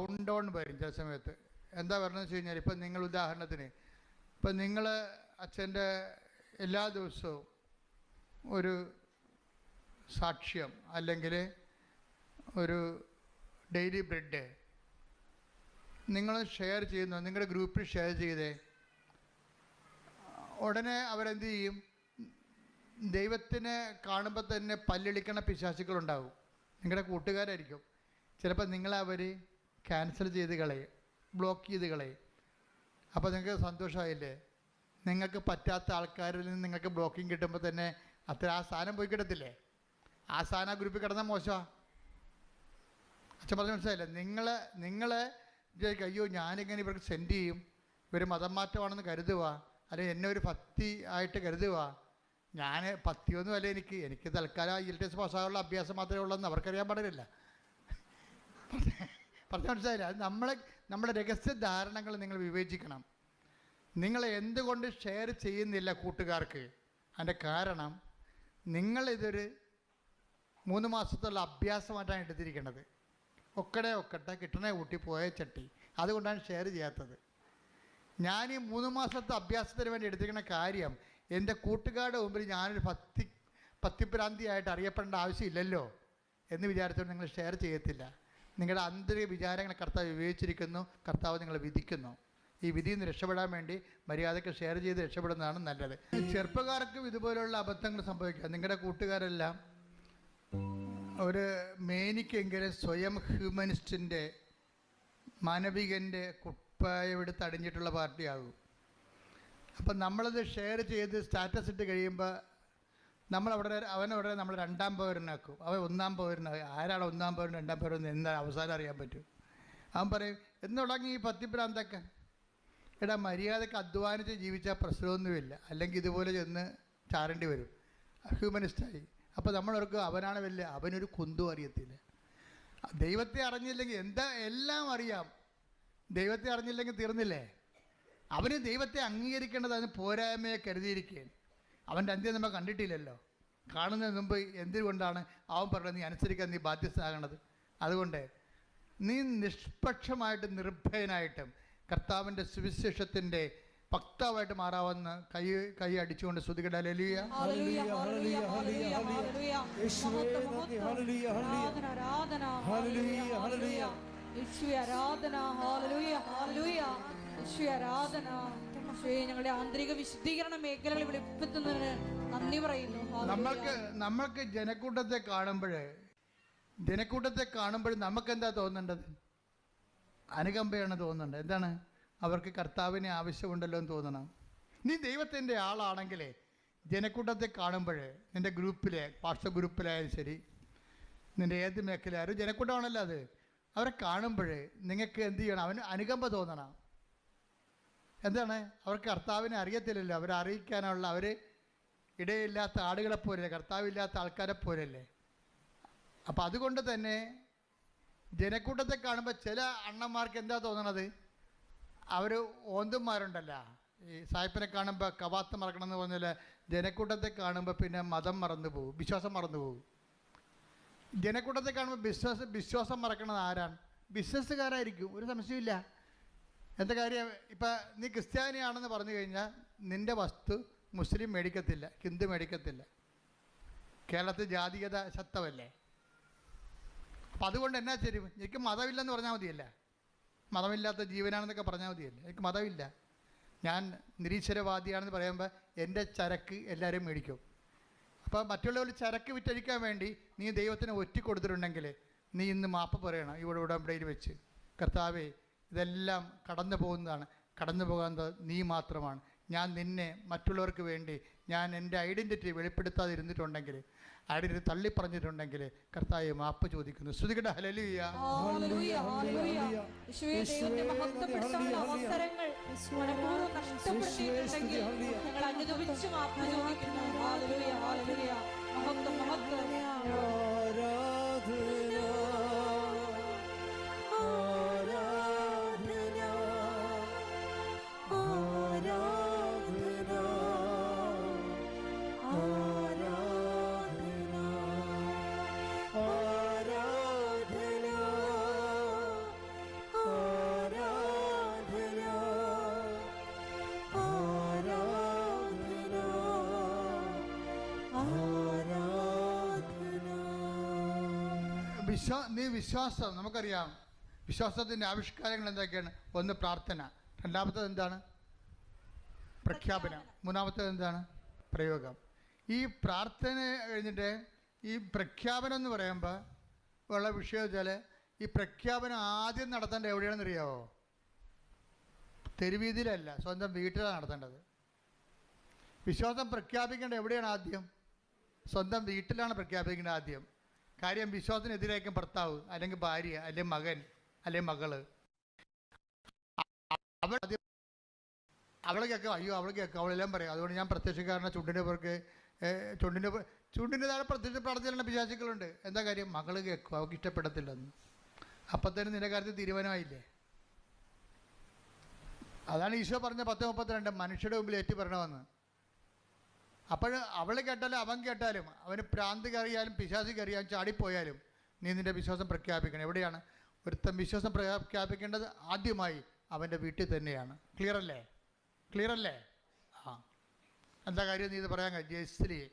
Down വരും ചില സമയത്ത്. എന്താ പറഞ്ഞതെന്ന് വെച്ച് കഴിഞ്ഞാൽ ഇപ്പം നിങ്ങൾ ഉദാഹരണത്തിന് ഇപ്പം നിങ്ങൾ അച്ഛന്റെ എല്ലാ ദിവസവും ഒരു സാക്ഷ്യം അല്ലെങ്കിൽ ഒരു ഡെയിലി ബ്രെഡ് നിങ്ങൾ ഷെയർ ചെയ്യുന്നു നിങ്ങളുടെ ഗ്രൂപ്പിൽ ഷെയർ ചെയ്തേ ഉടനെ അവരെന്ത് ചെയ്യും? ദൈവത്തിനെ കാണുമ്പോൾ തന്നെ പല്ലിളിക്കണ പിശാചുക്കളുണ്ടാവും നിങ്ങളുടെ കൂട്ടുകാരായിരിക്കും. ചിലപ്പോൾ നിങ്ങളെ അവർ ക്യാൻസൽ ചെയ്ത് കളയും ബ്ലോക്ക് ചെയ്ത് കളയും അപ്പോൾ നിങ്ങൾക്ക് സന്തോഷമായില്ലേ? നിങ്ങൾക്ക് പറ്റാത്ത ആൾക്കാരിൽ നിന്ന് നിങ്ങൾക്ക് ബ്ലോക്കിംഗ് കിട്ടുമ്പോൾ തന്നെ അത്ര ആ സ്ഥാനം പോയി കിടത്തില്ലേ ആ സ്ഥാനം ആ ഗ്രൂപ്പിൽ കിടന്ന മോശമാണ് അച്ഛൻ പറഞ്ഞ മനസ്സിലായില്ലേ? നിങ്ങൾ നിങ്ങൾ വിചാരിക്കുക അയ്യോ ഞാനിങ്ങനെ ഇവർക്ക് സെൻഡ് ചെയ്യും. ഇവർ മതം മാറ്റമാണെന്ന് കരുതുക അല്ലെങ്കിൽ എന്നെ ഒരു ഭക്തി ആയിട്ട് കരുതുക ഞാൻ ഭക്തിയൊന്നും അല്ല എനിക്ക്. എനിക്ക് തൽക്കാലം ഇ എൽ ടി എസ് പാസ്സാകാനുള്ള അഭ്യാസം മാത്രമേ ഉള്ളൂ എന്ന് അവർക്കറിയാൻ പാടില്ല പറഞ്ഞ മനസ്സിലായില്ല? അത് നമ്മളെ നമ്മുടെ രഹസ്യ ധാരണകൾ നിങ്ങൾ വിവേചിക്കണം. നിങ്ങൾ എന്തുകൊണ്ട് ഷെയർ ചെയ്യുന്നില്ല കൂട്ടുകാർക്ക്? അതിന്റെ കാരണം നിങ്ങൾ ഇതൊരു മൂന്ന് മാസത്തുള്ള അഭ്യാസമായിട്ടാണ് എടുത്തിരിക്കുന്നത് ഒക്കടെ ഒക്കട്ടെ കിട്ടണേ കൂട്ടി പോയ ചട്ടി. അതുകൊണ്ടാണ് ഷെയർ ചെയ്യാത്തത്. ഞാൻ ഈ മൂന്ന് മാസത്തെ അഭ്യാസത്തിന് വേണ്ടി എടുത്തിരിക്കുന്ന കാര്യം എന്റെ കൂട്ടുകാരുടെ മുമ്പിൽ ഞാനൊരു ഭക്തി ഭക്തിഭ്രാന്തിയായിട്ട് അറിയപ്പെടേണ്ട ആവശ്യമില്ലല്ലോ എന്ന് വിചാരിച്ചുകൊണ്ട് നിങ്ങൾ ഷെയർ ചെയ്യത്തില്ല. നിങ്ങളുടെ ആന്തരിക വിചാരങ്ങളെ കർത്താവ് വിവേചിച്ചിരിക്കുന്നു. കർത്താവ് നിങ്ങളെ വിധിക്കുന്നു. ഈ വിധിയിൽ നിന്ന് രക്ഷപ്പെടാൻ വേണ്ടി മര്യാദയ്ക്ക് ഷെയർ ചെയ്ത് രക്ഷപ്പെടുന്നതാണ് നല്ലത്. ചെറുപ്പക്കാർക്കും ഇതുപോലുള്ള അബദ്ധങ്ങൾ സംഭവിക്കാം. നിങ്ങളുടെ കൂട്ടുകാരെല്ലാം ഒരു മേനിക്കെങ്കിലും സ്വയം ഹ്യൂമനിസ്റ്റിന്റെ മാനവികന്റെ കുപ്പായമെടുത്ത് അടിഞ്ഞിട്ടുള്ള പാർട്ടിയാകും. അപ്പം നമ്മളത് ഷെയർ ചെയ്ത് സ്റ്റാറ്റസ് ഇട്ട് കഴിയുമ്പോൾ നമ്മളവിടെ അവനവിടെ നമ്മൾ രണ്ടാം പൗരനാക്കും അവൻ ഒന്നാം പൗരനാകും ആരാണ് ഒന്നാം പൗരൻ രണ്ടാം പൗരൻ എന്താ അവസാനം അറിയാൻ പറ്റും. അവൻ പറയും എന്ന് തുടങ്ങി ഈ പത്തിപ്രാന്തൊക്കെ എടാ മര്യാദയ്ക്ക് അധ്വാനിച്ച് ജീവിച്ചാൽ പ്രശ്നമൊന്നുമില്ല. അല്ലെങ്കിൽ ഇതുപോലെ ചെന്ന് ചാരേണ്ടി വരും. ഹ്യൂമനിസ്റ്റായി അപ്പോൾ നമ്മളവർക്ക് അവനാണ് വലിയ അവനൊരു കുന്തും അറിയത്തില്ല. ദൈവത്തെ അറിഞ്ഞില്ലെങ്കിൽ എന്താ എല്ലാം അറിയാം. ദൈവത്തെ അറിഞ്ഞില്ലെങ്കിൽ തീർന്നില്ലേ? അവന് ദൈവത്തെ അംഗീകരിക്കേണ്ടത് അതിന് പോരായ്മയെ കരുതിയിരിക്കുകയാണ്. അവന്റെ അന്ത്യം നമ്മൾ കണ്ടിട്ടില്ലല്ലോ കാണുന്നതിന് മുമ്പ് എന്തുകൊണ്ടാണ് അവൻ പറഞ്ഞത് നീ അനുസരിക്കാൻ നീ ബാധ്യസ്ഥനാകണത് അതുകൊണ്ട് നീ നിഷ്പക്ഷമായിട്ട് നിർഭയനായിട്ടും കർത്താവിന്റെ സുവിശേഷത്തിന്റെ ഭക്താവായിട്ട് മാറാവുന്ന കൈ കൈ അടിച്ചുകൊണ്ട് ശ്രുതികട ലലിയ ഹല്ലേലൂയ, ഹല്ലേലൂയ, ഹല്ലേലൂയ, ഹല്ലേലൂയ. യേശുവേ മഹത്വം, നന്ദി, മഹത്വം. ഹല്ലേലൂയ, ഹല്ലേലൂയ. ആരാധന, ആരാധന. ഹല്ലേലൂയ, ഹല്ലേലൂയ. യേശുവേ ആരാധന ഞങ്ങളുടെ ആന്തരിക വിശുദ്ധീകരണ മേഖലകൾ വെളിപ്പെടുത്തുന്നതിന് നന്ദി പറയുന്നു. നമ്മൾക്ക് നമ്മൾക്ക് ജനക്കൂട്ടത്തെ കാണുമ്പോഴേ ജനക്കൂട്ടത്തെ കാണുമ്പോൾ നമുക്ക് എന്താ തോന്നേണ്ടത്? അനുകമ്പയാണ് തോന്നുന്നുണ്ട് എന്താണ്? അവർക്ക് കർത്താവിനെ ആവശ്യമുണ്ടല്ലോ എന്ന് തോന്നണം. നീ ദൈവത്തിന്റെ ആളാണെങ്കിലേ ജനക്കൂട്ടത്തെ കാണുമ്പോൾ നിന്റെ ഗ്രൂപ്പിലെ വാട്സപ്പ് ഗ്രൂപ്പിലായാലും ശരി നിന്റെ ഏത് മേഖലയായാലും ജനക്കൂട്ടമാണല്ലോ അത്. അവരെ കാണുമ്പോൾ നിങ്ങൾക്ക് എന്ത് ചെയ്യണം? അവന് അനുകമ്പ തോന്നണം. എന്താണ്? അവർക്ക് കർത്താവിനെ അറിയത്തില്ലല്ലോ. അവരെ അറിയിക്കാനുള്ള അവർ ഇടയില്ലാത്ത ആടുകളെ പോലല്ലേ കർത്താവില്ലാത്ത ആൾക്കാരെ പോലല്ലേ അപ്പം അതുകൊണ്ട് തന്നെ ജനക്കൂട്ടത്തെ കാണുമ്പോൾ ചില അണ്ണന്മാർക്ക് എന്താ തോന്നണത്? അവർ ഓന്തുമാരുണ്ടല്ലോ. ഈ സായിപ്പിനെ കാണുമ്പോൾ കവാത്ത് മറക്കണം എന്ന് പറഞ്ഞാൽ ജനക്കൂട്ടത്തെ കാണുമ്പോൾ പിന്നെ മതം മറന്നു പോകും. വിശ്വാസം മറന്നു പോകും. ജനക്കൂട്ടത്തെ കാണുമ്പോൾ ബിസിനസ് വിശ്വാസം മറക്കണത് ആരാണ്? ബിസിനസ്സുകാരായിരിക്കും. ഒരു സംശയമില്ല എന്താ കാര്യം? ഇപ്പം നീ ക്രിസ്ത്യാനിയാണെന്ന് പറഞ്ഞു കഴിഞ്ഞാൽ നിന്റെ വസ്തു മുസ്ലിം മേടിക്കത്തില്ല ഹിന്ദു മേടിക്കത്തില്ല. കേരളത്തിൽ ജാതീയത ശക്തമല്ലേ? അപ്പം അതുകൊണ്ട് എന്നാ ശരി? എനിക്ക് മതമില്ലെന്ന് പറഞ്ഞാൽ മതിയല്ല? മതമില്ലാത്ത ജീവനാണെന്നൊക്കെ പറഞ്ഞാൽ മതിയല്ലേ? എനിക്ക് മതമില്ല. ഞാൻ നിരീശ്വരവാദിയാണെന്ന് പറയുമ്പോൾ എന്റെ ചരക്ക് എല്ലാവരും മേടിക്കും. അപ്പോൾ മറ്റുള്ളവർ ചരക്ക് വിറ്റഴിക്കാൻ വേണ്ടി നീ ദൈവത്തിന് ഒറ്റി കൊടുത്തിട്ടുണ്ടെങ്കിൽ നീ ഇന്ന് മാപ്പ് പറയണം ഇവിടെ ഉടമ്പടിയിൽ വെച്ച്. കർത്താവേ ഇതെല്ലാം കടന്നു പോകുന്നതാണ്. കടന്നു പോകുന്നത് നീ മാത്രമാണ്. ഞാൻ നിന്നെ മറ്റുള്ളവർക്ക് വേണ്ടി ഞാൻ എന്റെ ഐഡന്റിറ്റി വെളിപ്പെടുത്താതെ ഇരുന്നിട്ടുണ്ടെങ്കിൽ ഐഡന്റിറ്റി തള്ളിപ്പറഞ്ഞിട്ടുണ്ടെങ്കിൽ കർത്താവ് മാപ്പ് ചോദിക്കുന്നു. ശ്രുതികട ഹലലിയ അവസരങ്ങൾ അനുദപിച്ച് മാപ്പ് ചോദിക്കുന്നു. വിശ്വാ നീ വിശ്വാസം നമുക്കറിയാം. വിശ്വാസത്തിന്റെ ആവിഷ്കാരങ്ങൾ എന്തൊക്കെയാണ്? ഒന്ന് പ്രാർത്ഥന രണ്ടാമത്തത് എന്താണ്? പ്രഖ്യാപനം മൂന്നാമത്തത് എന്താണ്? പ്രയോഗം. ഈ പ്രാർത്ഥന കഴിഞ്ഞിട്ട് ഈ പ്രഖ്യാപനം എന്ന് പറയുമ്പോൾ ഉള്ള വിഷയം വെച്ചാൽ ഈ പ്രഖ്യാപനം ആദ്യം നടത്തേണ്ടത് എവിടെയാണെന്ന് അറിയാവോ? തെരുവീതിയിലല്ല സ്വന്തം വീട്ടിലാണ് നടത്തേണ്ടത്. വിശ്വാസം പ്രഖ്യാപിക്കേണ്ടത് എവിടെയാണ് ആദ്യം? സ്വന്തം വീട്ടിലാണ് പ്രഖ്യാപിക്കേണ്ടത് ആദ്യം. കാര്യം വിശ്വാസത്തിനെതിരായിരിക്കും ഭർത്താവ് അല്ലെങ്കിൽ ഭാര്യ അല്ലെങ്കിൽ മകൻ അല്ലെങ്കിൽ മകൾ. അവൾ അവളെ കേൾക്കും അയ്യോ അവളെ കേൾക്കും അവളെല്ലാം പറയും. അതുകൊണ്ട് ഞാൻ പ്രത്യക്ഷക്കാരനെ ചുണ്ടിന്റെ പേർക്ക് ചുണ്ടിന്റെ ചുണ്ടിന്റെ താഴെ പ്രത്യക്ഷ പ്രാർത്ഥന വിശ്വാസികളുണ്ട് എന്താ കാര്യം? മകൾ കേൾക്കും അവൾക്ക് ഇഷ്ടപ്പെടത്തില്ലെന്ന്. അപ്പത്തേനും നിന്റെ കാര്യത്തിൽ തീരുമാനമായില്ലേ? അതാണ് ഈശോ പറഞ്ഞ പത്ത് മുപ്പത്തിരണ്ട് മനുഷ്യരുടെ മുമ്പിൽ ഏറ്റു പറയണമെന്ന് അപ്പോൾ അവൾ കേട്ടാലും അവൻ കേട്ടാലും അവന് പ്രാന്ത് കയറിയാലും പിശാസി കയറിയാലും ചാടിപ്പോയാലും നീ നിന്റെ വിശ്വാസം പ്രഖ്യാപിക്കണം. എവിടെയാണ്? ഒരുത്തൻ വിശ്വാസം പ്രഖ്യാപിക്കേണ്ടത് ആദ്യമായി അവന്റെ വീട്ടിൽ തന്നെയാണ്. ക്ലിയർ അല്ലേ? ക്ലിയർ അല്ലേ? ആ. എന്താ കാര്യം നീ ഇത് പറയാൻ ജയശ്രീ